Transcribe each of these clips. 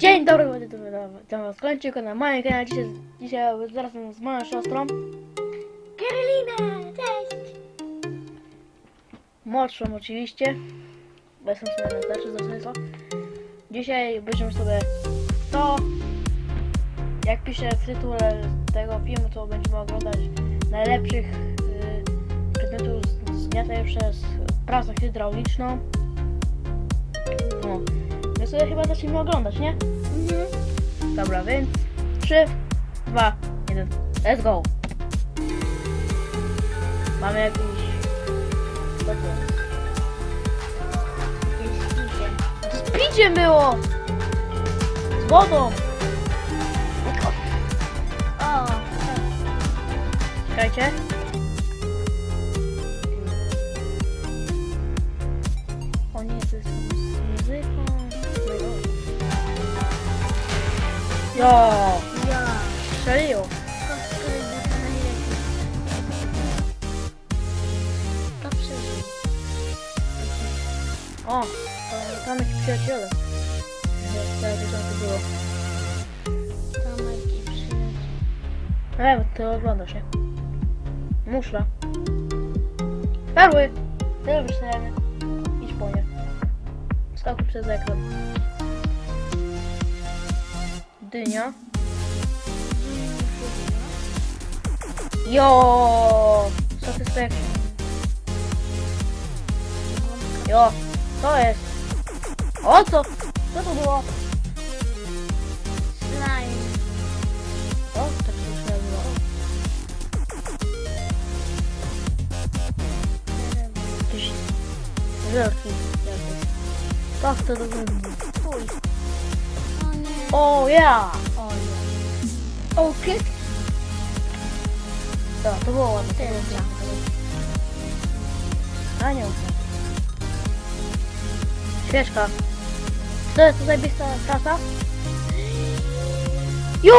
Dzień dobry, moi drodzy, witam was kończyku na moim kanale. Dzisiaj, dzisiaj zaraz z moją siostrą, Karolina, cześć! młodszą oczywiście, bo jestem sobie najstarszy za co. Dzisiaj będziemy sobie to, jak piszę w tytule tego filmu, to będziemy oglądać najlepszych y, przedmiotów z- zgniatych przez prasę hydrauliczną. No, sobie chyba zaczniemy oglądać, nie? Mhm. Dobra, więc 3, 2, 1, let's go! Mamy jakiś... Co to jest? Jest picie. Było! Z wodą! O, Czekajcie. Jo! ja. Strzeliło. Najlepiej. To przeżył. O! To tam jakiś przyjaciele. Ja wiem, co to było. Tomek i przyjaciół. E, ty oglądasz, nie? Muszla. Perły! Tyle wyślemy. Idź po nie. Przez ekran. Dynia. Jo! Satisfaction. Jo! To jest. O co? Co to było? Slime. O, tak się już nazywa. Jakieś żelki jakieś. Tak to wygląda. O nie. O ja! O nie. O, kredki. To, było ładne. To jest Anioł. Świeczka. To jest to zajebista trasa? Jo!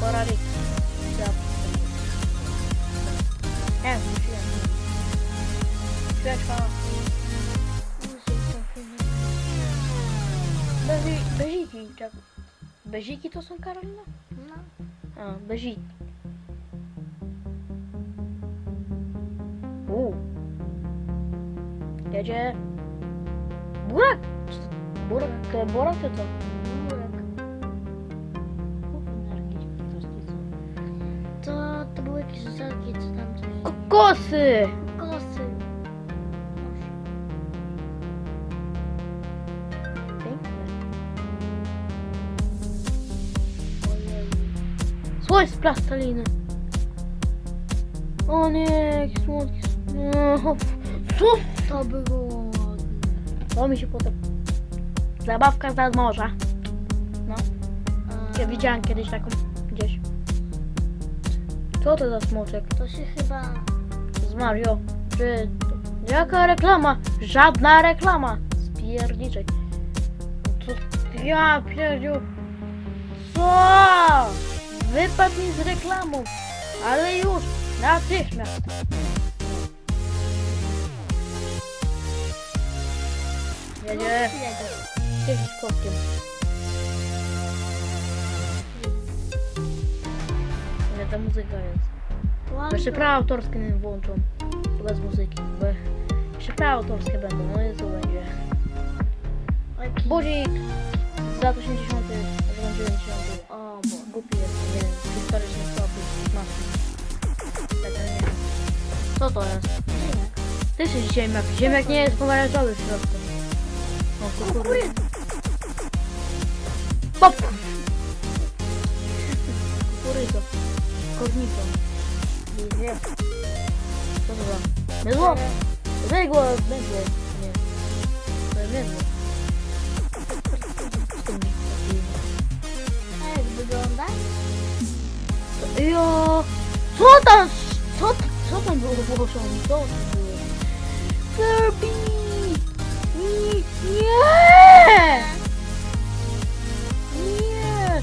Koralik. Ja. Nie. Świeczka. Beziki to są Karolina? No. A, beziki. U. Jedzie. Burak! Burak, burak to co? Murek. To, to były jakieś żelki czy tam coś. Kokosy! Kosy. Słoń z plasteliny. O nie, jakie słodkie. No, Co? To było ładne. To mi się podoba. Zabawka z nadmorza. No, ja widziałam kiedyś taką gdzieś. Co to za smoczek? To się chyba... Z Mario. Czy... Jaka reklama? Żadna reklama. Spierniczej. Co? Ja pierdziu. Co? Wypadł mi z reklamą. Ale już. Natychmiast. Jedzie. Z kotkiem. Ale ta muzyka jest. Jeszcze prawa autorskie nie włączą. Bez muzyki. Bo jeszcze prawa autorskie będą. No i co będzie? Budzik z lat 80. z lat 90. Głupi jest, nie wiem, nie wiem. Co to jest? Też jest ziemniak. Ziemniak nie jest pomarańczowy w środku. O, kukurydza. Pop! Kukurydza. Korniko. Nie. Co to za? Mydło? Mydło, mydło. Nie. To jest mydło. Jo! Co tam? Co, co tam było włożone? Co to było? Kirby! Nie! Nie! Nie!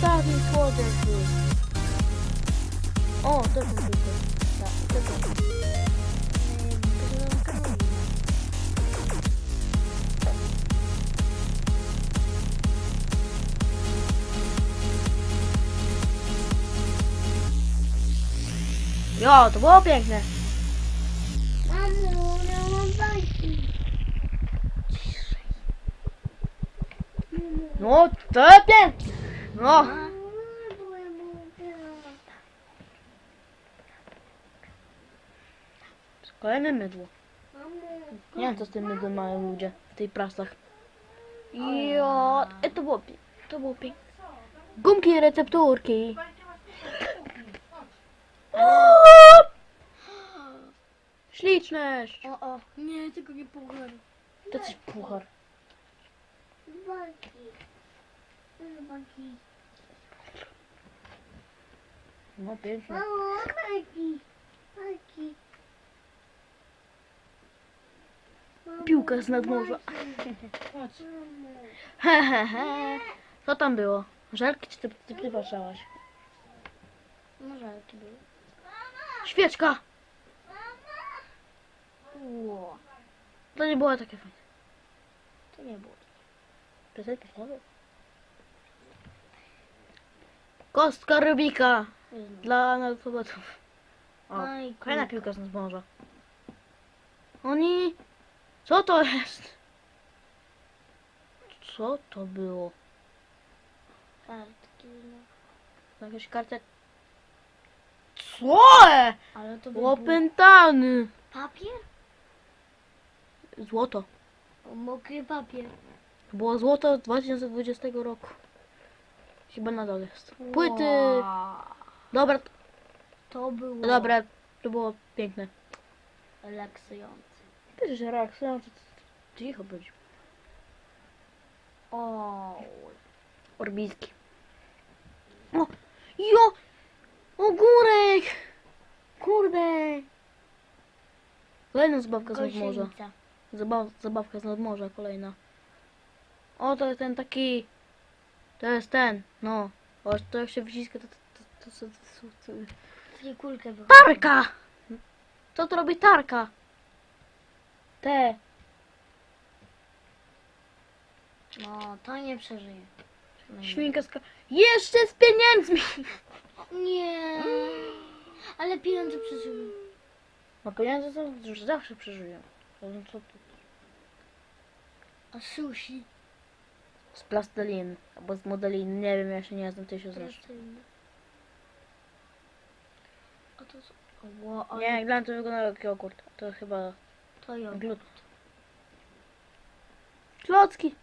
Taki słodek był. O, to był tylko. Tak, to był. Wygląda Karolina. Jo, to było piękne. Mamo, ja mam bajki. No, to piękne. No. Ja. Kolejne mydło. Nie wiem, co z tym mydłem mają ludzie w tej prasach. Jo, e, to było piękne. To było piękne. Gumki, recepturki. Śliczność. O, o. Nie, tylko nie puchar. To coś puchar. Bajki. Bajki. No piękne. Mamo, bajki. Bajki. Mamo, Piłka z nadmorza. Mamo. He, he, he. Co tam było? Żelki czy ty, ty przywaszałaś? Może to było. Świeczka! Ło. To nie było takie fajne. To nie było. Piosenki słowy. Kostka Rubika dla analfabetów. O, Aj, kolejna kulka. piłka z nadmorza. Oni... Co to jest? Co to było? Kartki, no. Jakieś karty... Co? Ale to by był Opętany! papier? Złoto. Mokry papier. To było złoto z 2020 roku. Chyba nadal jest. Płyty! Wow. Dobra, To było dobra, to było piękne. relaksujące. Wiesz, że reakcja, cicho być. O, Orbitki. O, jo! Ogórek! Kurde! Kolejna zabawka z nadmorza. Zabaw, zabawka z nadmorza kolejna. O, to jest ten taki... To jest ten, no. O, to jak się wciska, to... to, to, to, to, to, to. Czyli kulkę wychodzi. Tarka! Co to robi tarka? Te. No, to nie przeżyje. Przynajmniej. Świnka z... Jeszcze z pieniędzmi! Nie. Ale pieniądze przeżyły. No pieniądze to już zawsze przeżyją. No co tu? A sushi? Z plasteliny, albo z modeliny, nie wiem, ja się nie znam, ty się znasz. Proteiny. A to co? Ło, ale Nie, dla mnie to wygląda jak jogurt. To chyba to ją. glut. Klocki!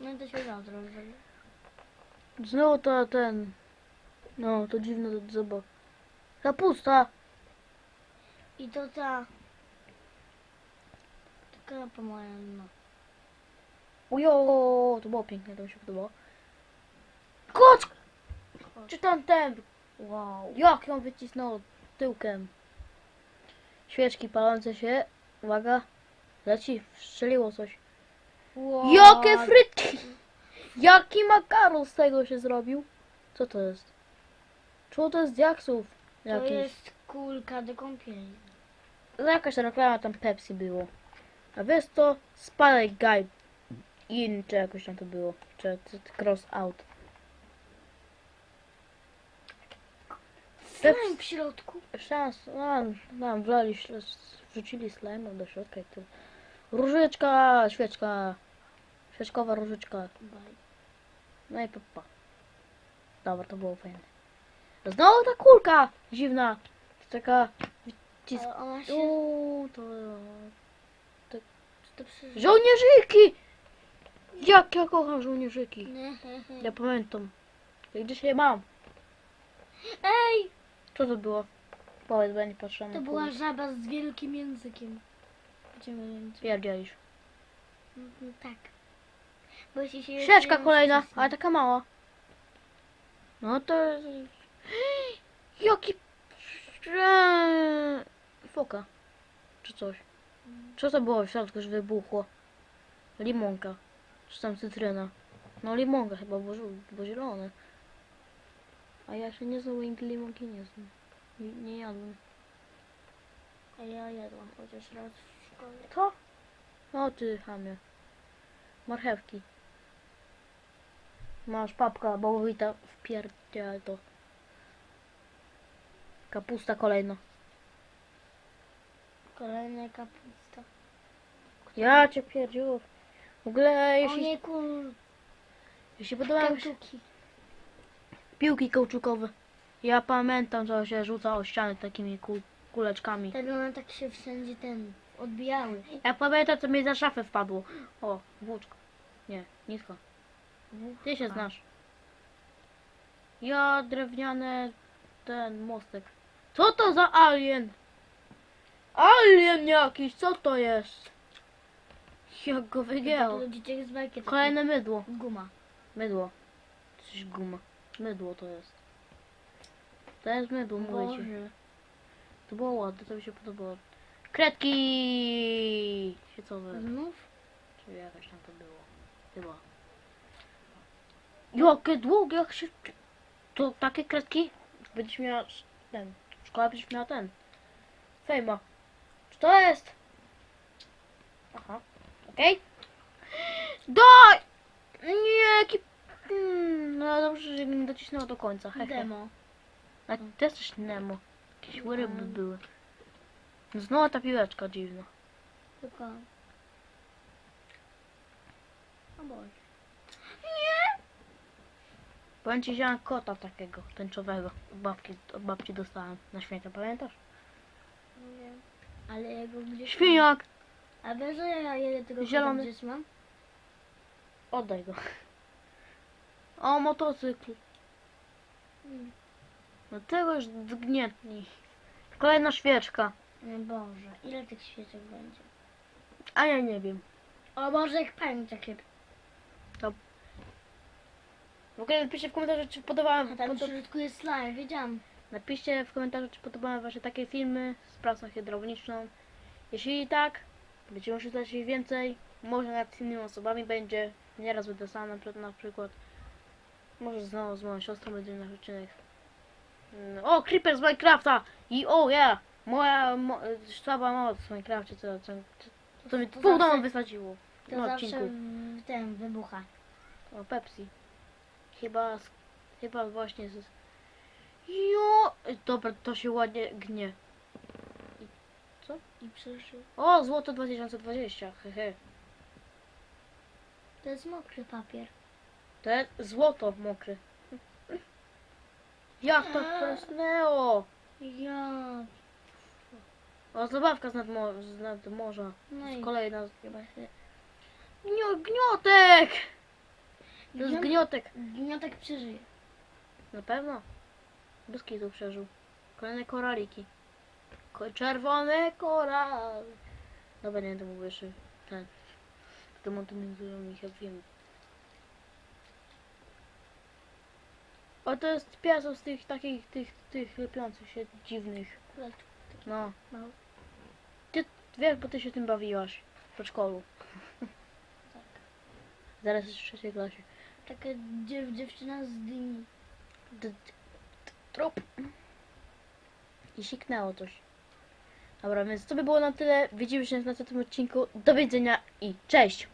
No to się rozwali. Znowu to ten... No, to dziwne to zabaw. Kapusta! I to ta... Taka pomojna. Ujo, to było piękne, to mi się podobało. Kocz! Czy tam ten? Wow. Jak ją wycisnął tyłkiem? Świeczki palące się. Uwaga. Leci, strzeliło coś. wow. Jakie frytki! Jaki makaron z tego się zrobił? Co to jest? Czemu to jest z jaksów? To Jakiś. jest kulka do kąpieli. No Jakaś reklama tam Pepsi było. A wiesz to Spalek Guy In, czy jakoś tam to było. Czy, czy Cross Out. Slime w środku. Szans, no, no, wlali, wrzucili slime do środka i to. Różyczka, świeczka. Świeczkowa różyczka. No i papa. Dobra, to było fajne. Znowu ta kulka dziwna. Taka. Cis... Ale ona się... Uuu, to... To przeżyje. Żołnierzyki! Jak ja kocham żołnierzyki. Nie. Ja pamiętam. Ja gdzieś je mam. Ej! Co to było? Powiedz, bo ja nie patrzyłam To na była żaba z wielkim językiem. Będziemy więcej. Pierdzielisz. Mhm, Tak. Bo jeśli się jeszcze kolejna, ale taka mała. No to... Jaki... Foka. Czy coś. Co to było w środku, że wybuchło? Limonka. Czy tam cytryna. No limonka chyba, bo, bo zielone. A ja się nie znam, limonki nie znam. Nie, nie jadłem. A ja jadłam chociaż raz w szkole. To? O ty chamie. Marchewki. Masz papka bałowita wpierdziel to. Kapusta kolejna. Kolejna kapusta. Ja cię pierdziu. W ogóle, O jeśli, nie, kul... jeśli podobają się Kauczuki. piłki kauczukowe, ja pamiętam, co się rzuca o ściany takimi kul, kuleczkami. Wtedy one tak się wszędzie ten odbijały. Ja pamiętam, co mi za szafę wpadło. O, włóczko. Nie, nisko. Ty się znasz. Ja drewniane ten mostek. Co to za alien? Alien jakiś, co to jest? Jak go wygięło. Z bajki. Kolejne mydło. Guma. Mydło. Coś guma. Mydło to jest. To jest mydło, mówię ci. Boże. To było ładne, to mi się podobało. Kredki! Świecowe. Znów? Czy jakaś tam to było? Chyba. Jakie długie, jak się... To takie kredki? Będziesz miała ten... Szkole będziesz miała ten... Fejma. Czy to jest? Aha. Okej. Daj! Nie, jaki... Mm, No dobrze, że nie docisnęła do końca. Hehe. Demo. A to jest coś Nemo. Jakieś ryby Mhm. były. Znowu ta piłeczka dziwna. Tylko... O Boże. Powiem ci, mam kota takiego, tęczowego. Od babki, od babci dostałem na święta, pamiętasz? Nie wiem. Ale jego gdzieś... Świniak! A wiesz, że ja ile tego Zielony. kota gdzieś mam? Oddaj go. O, motocykl. Mm. No tego już zgnietnij. Kolejna świeczka. Nie Boże, ile tych świeczek będzie? A ja nie wiem. O Boże, jak pamięć takie. W ogóle napiszcie w komentarzu, czy podoba, A tam w środku jest slime, wiedziałam. napiszcie w komentarzu, czy podobały wam się takie filmy z pracą hydrauliczną. Jeśli tak, będziemy szukać ich więcej. Może nad innymi osobami będzie. Nieraz będę sam na przykład. Na przykład. Może znowu z moją siostrą będzie nasz odcinek. Mm, O, Creeper z Minecrafta! I o, ja! Moja mo, słaba moc w Minecrafcie, co, co, co, co mi To pół domu wysadziło. To Na zawsze odcinku. ten wybucha. O, Pepsi. Chyba, chyba właśnie z... Jo! Dobra, to się ładnie gnie. I przyszły. O, złoto 2020, hehe. To jest mokry papier. To jest złoto mokre. Jak to prasnęło? Ja. O, zabawka z nad, mo- z nad morza. No i Kolejna. chyba się... Gnio, gniotek! To jest Gniot- gniotek. Gniotek przeżyje. Na pewno. Bez kitu przeżył. Kolejne koraliki. Ko czerwone koral. Dobra, nie, to był jeszcze ten. Demontują ich, jak wiem. O, to jest piasek z tych takich, tych, tych lepiących się dziwnych. No. Mały. Ty wiesz, bo ty się tym bawiłaś w przedszkolu. Tak. Zaraz jest w trzeciej klasie. Taka dziew, dziewczyna z dyni. D- Trop. I siknęło coś. Dobra, więc to by było na tyle. Widzimy się w następnym odcinku. Do widzenia i cześć!